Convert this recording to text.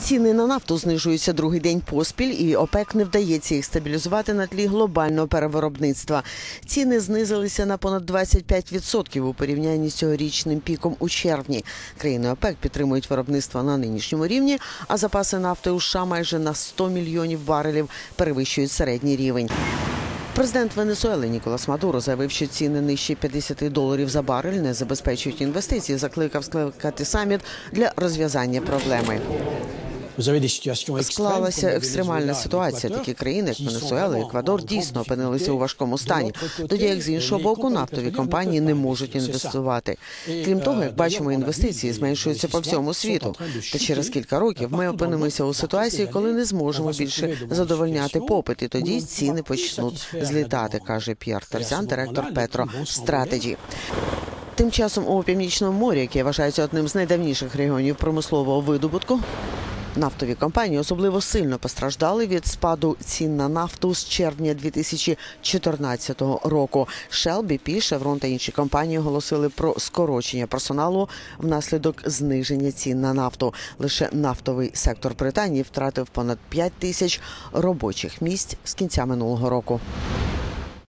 Ціни на нафту знижуються другий день поспіль, і ОПЕК не вдається їх стабілізувати на тлі глобального перевиробництва. Ціни знизилися на понад 25% у порівнянні з цьогорічним піком у червні. Країни ОПЕК підтримують виробництво на нинішньому рівні, а запаси нафти у США майже на 100 мільйонів барелів перевищують середній рівень. Президент Венесуели Ніколас Мадуро заявив, що ціни нижче 50 доларів за барель не забезпечують інвестиції. Закликав скликати саміт для розв'язання проблеми. Склалася екстремальна ситуація. Такі країни, як Венесуела, Еквадор, дійсно опинилися у важкому стані. Тоді як з іншого боку, нафтові компанії не можуть інвестувати. Крім того, як бачимо, інвестиції зменшуються по всьому світу. Та через кілька років ми опинимося у ситуації, коли не зможемо більше задовольняти попит, і тоді ціни почнуть злітати, каже П'єр Терзян, директор Петро Стратеджі. Тим часом у північному морі, яке вважається одним з найдавніших регіонів промислового видобутку, Нафтові компанії особливо сильно постраждали від спаду цін на нафту з червня 2014 року. Shell, BP, Chevron та інші компанії оголосили про скорочення персоналу внаслідок зниження цін на нафту. Лише нафтовий сектор Британії втратив понад 5 тисяч робочих місць з кінця минулого року.